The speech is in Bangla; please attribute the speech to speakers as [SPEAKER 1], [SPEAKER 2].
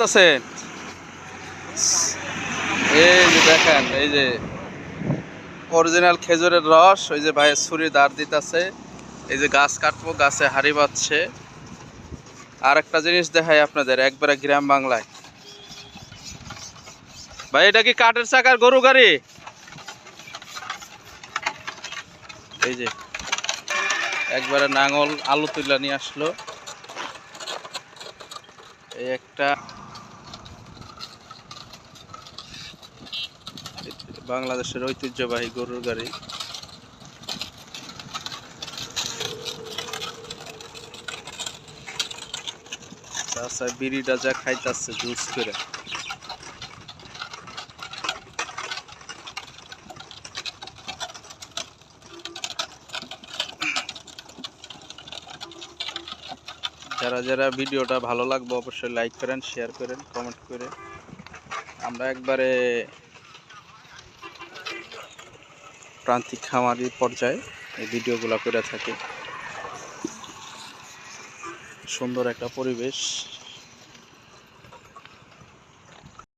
[SPEAKER 1] করতেছেন? এই যে দেখেন, এই যে অরিজিনাল খেজুরের রস, ওই যে ভাইয়ের ছুরি দাঁড় দিতেছে, এই যে গাছ কাটবো, গাছে হাড়ি বাচ্ছে আর একটা জিনিস দেখাই আপনাদের, একবারে গ্রাম বাংলায়। ভাই, এটা কি কাঠের চাকার গরু গাড়ি? এই যে, একবারে নাঙল আলু তুলা নিয়ে আসলো। এই একটা বাংলাদেশের ঐতিহ্যবাহী গরুর গাড়ি। চাষা বিড়িটা যা খাইতাছে জুস করে। যারা যারা ভিডিওটা ভালো লাগবে, অবশ্যই লাইক করেন শেয়ার করেন কমেন্ট করে আমরা একবারে প্রান্তিক খামারি পর্যায়ে এই ভিডিওগুলো করে থাকে। সুন্দর একটা পরিবেশ।